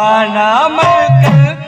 காணாமல்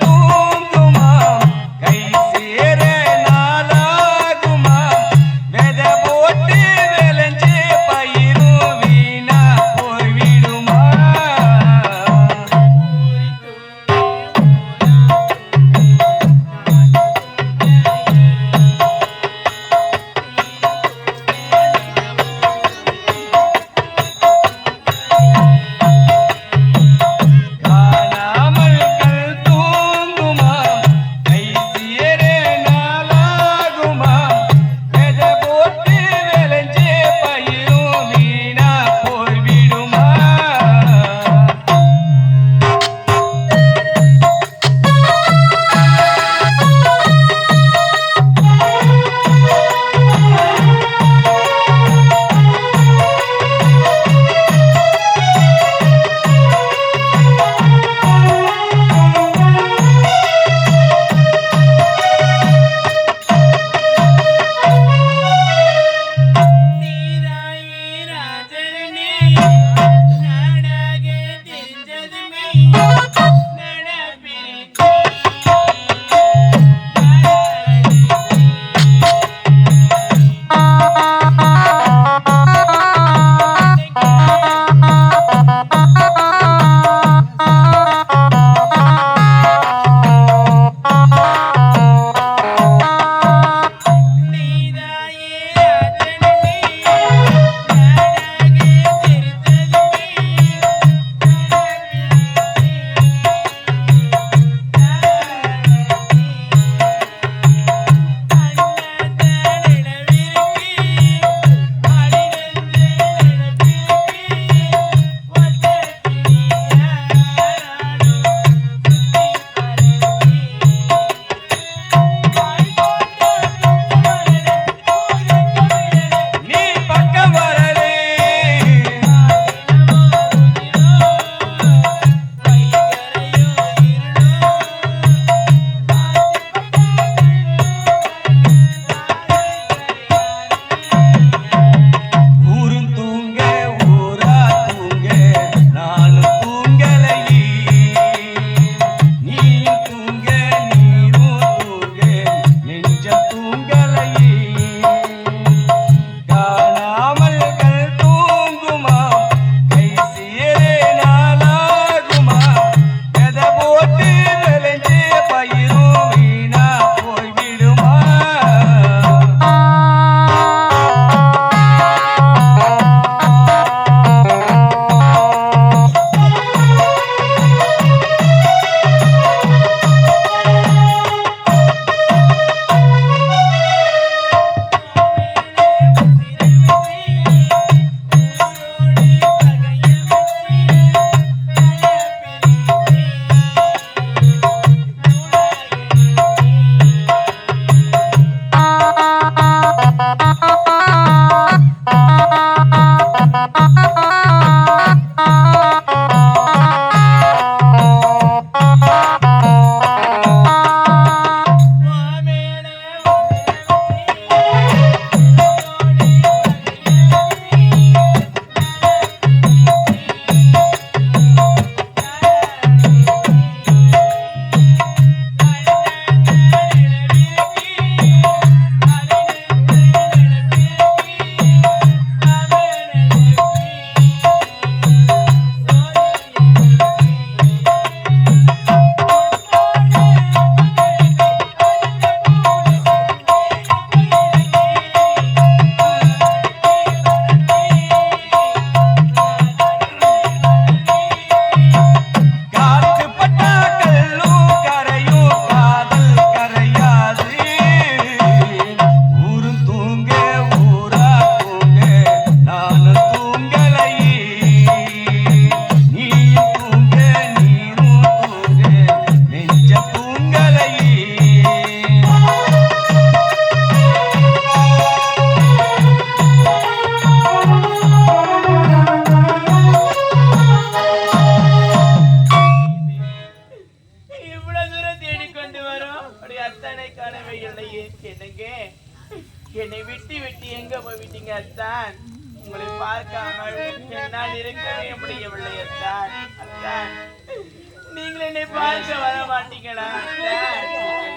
பார்க்க வர மாட்டீங்களா?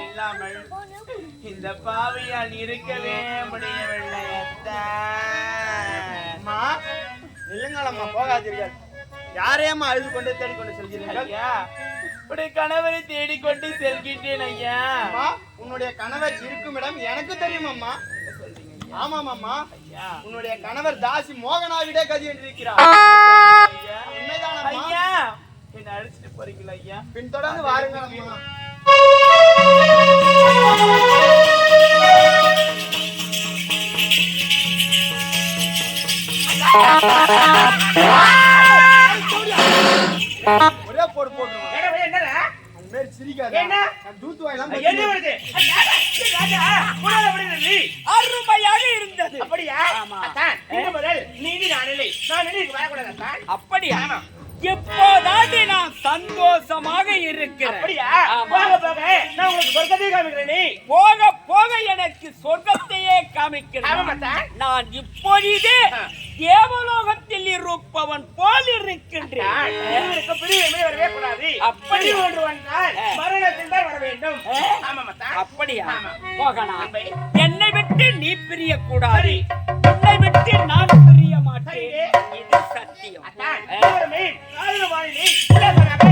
இல்லாமல் இந்த பாவியால் இருக்கவே முடியவில்லை. அம்மா இல்லைங்களம்மா போகாதீர்கள். யாரையம்மா அழுது கொண்டு தேடிக்கொண்டு செல்கிறீர்கள்? உடைய கணவரை தேடிக்கொண்டு செல்கின்றேன் ஐயா. அம்மா உன்னுடைய கணவர் இருக்கும் இடம் எனக்கு தெரியும் அம்மா ஆமாம் அம்மா உன்னுடைய கணவர் தாசி மோகனாவிடே கதி என்றிருக்கிறார் உண்மைதான் ஐயா என்ன அழைச்சிட்டு போறீங்களா ஐயா? பின்தொடர்ந்து வாருங்கள் அம்மா. ஒரே போடு அந்த மாதிரி சிரிக்காத. என்ன? நான் தூத்து வாயெல்லாம் என்ன வருது? அருமையாக இருந்தது. அப்படியா? இன்று முதல். நீதி நான் வரக்கூடாது. அப்படியா? எப்போதாவது நான் சந்தோஷமாக இருக்கிறேன். போக போக எனக்கு சொர்க்கத்தையே காமிக்கிறேன். நான் இப்பொழுது. தேவலோகத்தில் இருப்பவன் போல் இருக்கின்றேன் அப்படி. ஒன்று வந்தால். மரணத்தில் தான் வர வேண்டும். அப்படியா. போகனா அன்பே. என்னை விட்டு நீ பிரியக்கூடாது. உன்னை விட்டு நான் பிரிய மாட்டேன் சரி. அதான் சத்தியம் ஆயிரம் வாழினி, உலகளாவே,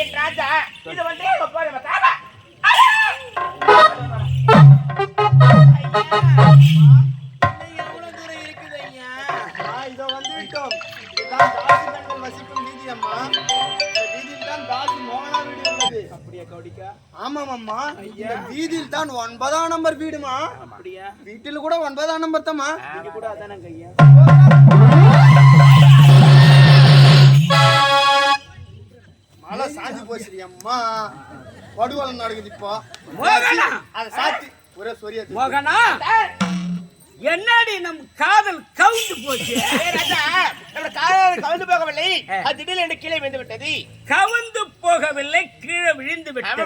என் ராஜா, இது வந்து போதும் இந்த வீதியில் தான் ஒன்பதாம் நம்பர் வீடுமா. அப்படியா? வீட்டில் கூட ஒன்பதாம் நம்பர் தாம்மா. நீங்க கூட அதானே கையா மழை சாஞ்சி போச்சு அம்மா. படுகொலை நடக்குது இப்போ மோகனா. அதை சாத்தி. ஒரே சொரிய மோகனா! என்னடி நம் காதல் கவுந்து போச்சு? கவிழ்ந்து போகவில்லை. திடீர்னு கீழே விழுந்து விட்டது கவுந்து போகவில்லை கீழே விழுந்து விட்டது.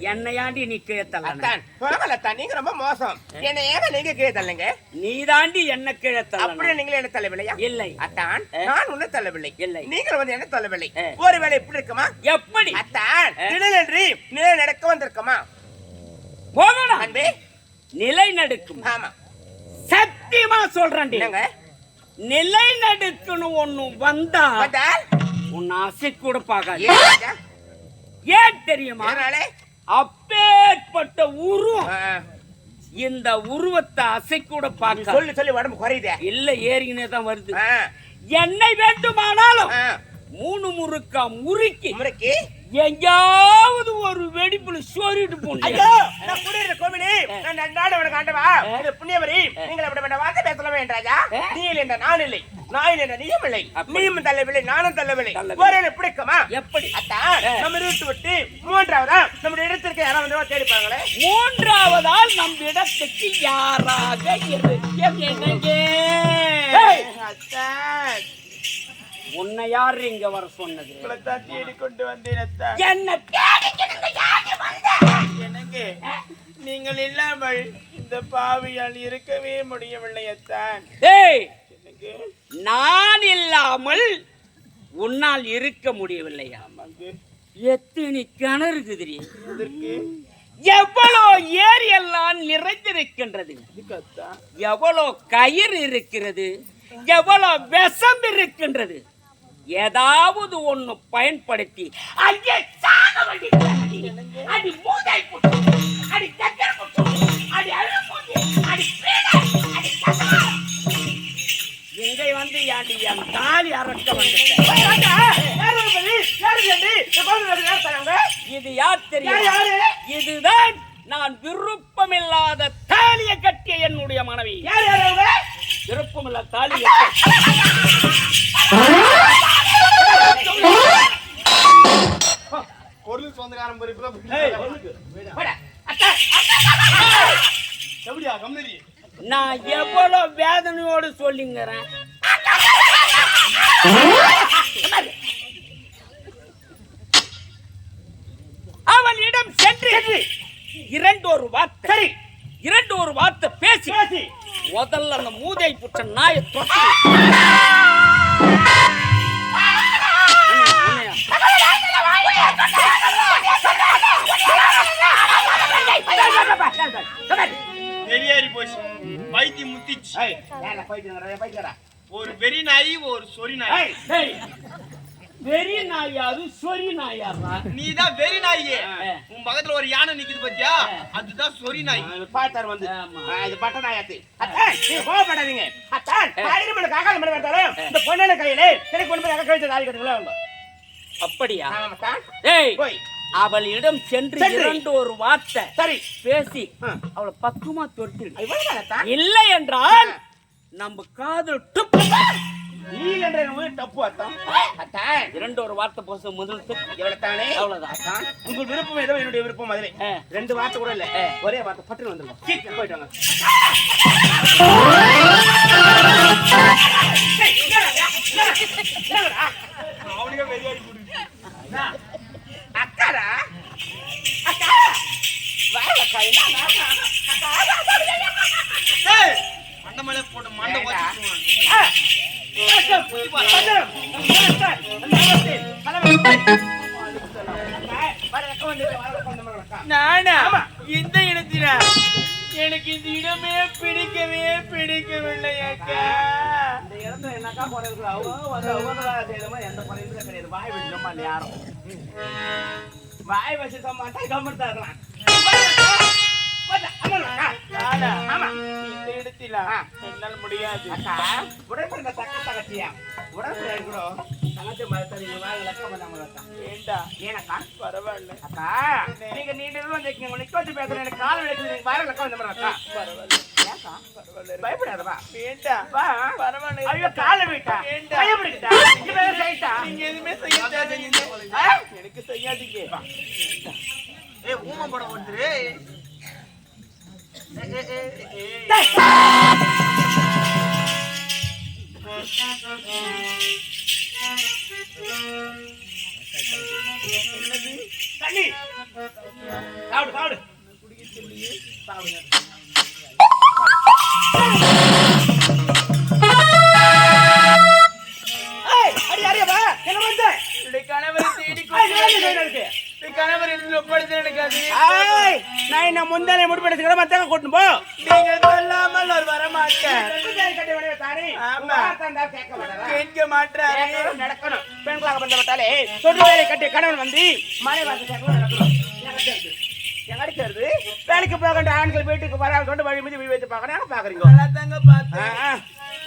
என்னையாண்டி நீ கீழே பரவாயில்ல அத்தான். நீங்க ரொம்ப மோசம். என்ன ஏங்க நீங்க கீழே தள்ளுங்க நீ தாண்டி என்ன கீழே தள்ளன அப்படியே நீங்களே என்ன தள்ளவில்லையா? இல்லை. அத்தான். நான் உன்னை தள்ளவில்லை. இல்லை. நீங்கள் வந்து என்ன தள்ளவில்லை. ஒருவேளை எப்படி இருக்குமா? எப்படி? அத்தான். திடீரென்று நிலை நடக்க வந்திருக்குமா? மோகனா அன்பே. நிலை நடுக்கும். ஆமா. சத்தியமா சொல்றேன் நிலை நடுக்குன்னு ஒண்ணு வந்தா உன் ஆசை கூட பார்க்காது. ஏன் தெரியுமா? அப்பேற்பட்ட உருவம். இந்த உருவத்தை அசை கூட பார்க்க சொல்லி சொல்லி உடம்பு குறையுதே. இல்ல ஏறினே தான் வருது. என்னை வேண்டுமானாலும். மூணு முறுக்கா முறுக்கி முறைக்கு? எங்கேயாவது ஒரு வெடிப்புல சோறிட்டு போனேன் ஐயோ நான் குடியிருந்த கோவிலே நான் நன்னாடு உனக்கு ஆண்டவா இது புண்ணியவரி நீங்கள் அப்படி வேண்ட வார்த்தை பேசல வேண்டாஜா ஆ. நீ இல்லை என்ற நான் இல்லை. நான் என்ற நீயும் இல்லை. நீயும் தள்ளவில்லை நானும் தள்ளவில்லை. ஒரு பிடிக்குமா? எப்படி? அத்தான். நம்ம இருட்டு விட்டு மூன்றாவதா? நம்முடைய இடத்திற்கு யாராவது வந்து தேடிப்பாங்களே மூன்றாவதால் நம் இடத்துக்கு யாராக இருக்க அத்தான் உன்னை யார் இங்க வர சொன்னது? உங்களைத்தான் தேடி கொண்டு வந்தேன் அத்தான் என்ன தேடிக்கிட்டு யாரு வந்த? எனக்கு நீங்கள் இல்லாமல் இந்த பாவியால் இருக்கவே முடியவில்லை அத்தான் டேய் எனக்கு நான் இல்லாமல் உன்னால் இருக்க முடியவில்லையா? நமக்கு எத்தனை கிணறு இதற்கு எவ்வளோ ஏரி எல்லாம் நிறைந்திருக்கின்றது எவ்வளோ கயிறு இருக்கிறது? எவ்வளோ விஷம் இருக்கின்றது? ஏதாவது ஒண்ணு பயன்படுத்தி அங்கே சாக வேண்டியது அடி மூதை புட்டு அடி சக்கர புட்டு அடி அழுப்புட்டு அடி பீடை அடி கசா இங்கே வந்து ஏண்டி என் தாலி அறக்க வந்துட்டேன் இது யார் தெரியும்? இதுதான் நான் விருப்பமில்லாத தாலியை கட்டிய என்னுடைய மனைவி. விருப்பமில்ல தாலி பொறுப்புல எப்படியா கம்னரி நான் எவ்வளவு வேதனையோடு சொல்லிங்கிறேன். அவனிடம் சென்று இரண்டு ஒரு வார்த்தை. சரி. இரண்டு ஒரு வார்த்தை பேசி. பேசி. முதல்ல அந்த மூதை புற்ற நாயை தொட்டு. வெளியேறி போச்சு. வைத்தியம் முத்திச்சு. ஒரு வெறி நாய் ஒரு சொறி நாய். வெறி நாயாது சொறி நாயாரா நீ தான் வெறி நாயே. உன் பக்கத்துல ஒரு யானை நிக்குது பாத்தியா? அதுதான் சொறி நாய். பாத்தார் வந்து. இது பட்டநாயத்து அத்தான் நீங்க கோவப்படாதீங்க. அத்தான் ஆயிரம் மணி காக்கால மணி வந்தாலும் இந்த பொண்ணு கையில? எனக்கு தாலி கட்டுங்களா அவங்க. அப்படியா? டேய் போய். அவளிடம் சென்று. இரண்டு ஒரு வார்த்தை சரி. பேசி. அவளை பக்குவமா துரத்திடு. இல்லை என்றால் நம்ம காதல் டுப்பு இரண்டு ஒரு வார்த்தை போச முதல் திட்டு. இவ்வளவு தானே அவ்வளவுதான் உங்க விருப்பம் ஏதோ என்னுடைய விருப்பம் அதிலே. ரெண்டு வார்த்தை கூட இல்ல. ஒரே வார்த்தை பட்டு வந்துருங்க. சீக்கிரம் நானா? இந்த இடத்தினா எனக்கு இந்த இடமே பிடிக்கவே பிடிக்கவில்லை அக்கா. இந்த இடத்துல என்னக்கா குறை இருக்குது அவங்க வந்து அவங்க செய்யறமா எந்த குறையும் கிடையாது வாய் வச்சு நம்ம யாரும் வாய் வச்சு சம்மாட்டா இருக்கலாம் ஆமா இந்த முடியாது அக்கா உடற்பட தக்க தகச்சியா உடற்பட கூட தங்கச்சி மரத்தடி வாய் லக்கம் பண்ணாம ஏண்டா ஏனக்கா பரவாயில்ல அக்கா நீங்க நீண்ட தூரம் நிக்க நிக்க வச்சு பேசுறேன் எனக்கு கால் வலிக்குது நீங்க வாய் லக்கம் வந்த அக்கா பரவாயில்ல பரவாயில்ல பயப்படாதவா வேண்டாம் பரவாயில்ல ஐயோ கால விட்டா பயப்படுகிட்டா இங்க வேற செய்யிட்டா நீங்க எதுவுமே செய்யாதீங்க எனக்கு செய்யாதீங்க ஏய் ஊமை படம் வந்துரு ஏய், ஏய், ஏய், ஏய். தண்ணி சாப்பிடு சாப்பிடு ஏய், அடி, அடி, வா. என்ன பண்ற? என்னுடைய கணவரை தேடி ஏய், என்ன வேலை செய்யற இருக்கு? என் கணவர் இடத்துல ஒப்படைத்து எனக்கு அது ஏய், நான் என்ன முந்தானே முடிப்பெடுத்துக்கிறேன் மத்தவங்க கூட்டிட்டு போ. நீங்கள் சொல்லாமல் ஒரு வரமாட்டேன். ஆமா. கேட்க மாட்டாரு நடக்கணும். பெண்களாக வந்தவட்டாலே தொடு வேலை கட்டிய கணவன் வந்து மனை வாசல் அடிக்கிறது வேலைக்கு போகின்ற ஆண்கள் வீட்டுக்கு வராம கொண்டு வழி மீது வீடு வைத்து பார்க்கணும். பாக்குறீங்க.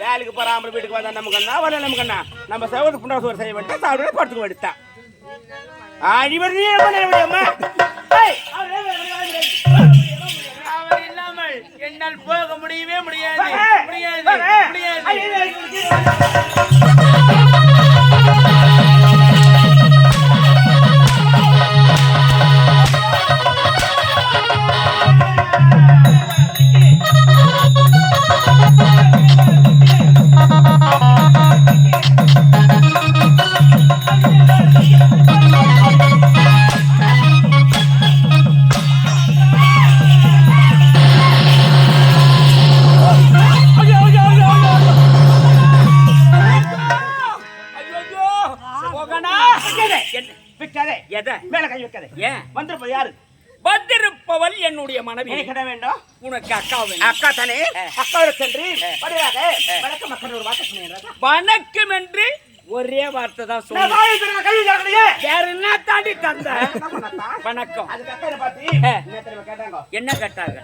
வேலைக்கு போறாம வீட்டுக்கு வந்தா நமக்கு என்ன வரல நமக்கு என்ன நம்ம சகோதர புண்டா சோறு செய்ய வேண்டாம் சாப்பிட படுத்துக்க வேண்டியதான் அடிவர் நீ அவர் இல்லாமல் என்னால் போக முடியவே முடியாது. முடியாது. முடியாது வைக்காதே. ஏன்? வந்திருப்ப யாரு? வந்திருப்பவள் என்னுடைய மனைவி. என்ன வேண்டும். உனக்கு அக்கா வேணும். அக்கா தானே? அக்காவோட சென்று வடிவாக வணக்கம் மக்கள் ஒரு வார்த்தை சொன்னீங்க வணக்கம் என்று ஒரே வார்த்தை தான் நான் சொன்னேன் வாயை திறந்து கை திறக்கலையே. வேற என்ன தாண்டி தந்த? வணக்கம். என்னை கேட்டாங்க?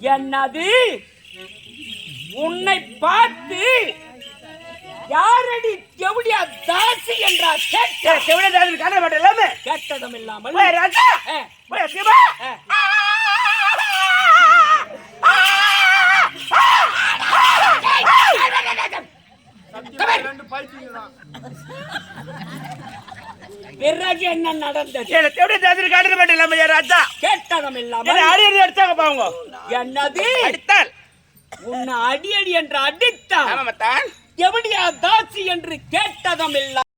என்னது? உன்னை பார்த்து எவடியா தாசி என்றா கேட்ட செவிலிய தாசின்னு காண மாட்டேன் எல்லாமே. கேட்டதும் இல்லாமல் போய் ராஜா, போய் சிவா. பிறகு என்ன நடந்தது ஏய் ராஜா. கேட்டதும் என்னை இல்லாமல் அடி அடி அடிச்சாங்க பாவங்க. என்னது அடித்தால். உன்னை அடி அடி என்று அடித்தான். எப்படியா தாசி என்று கேட்டதும் இல்ல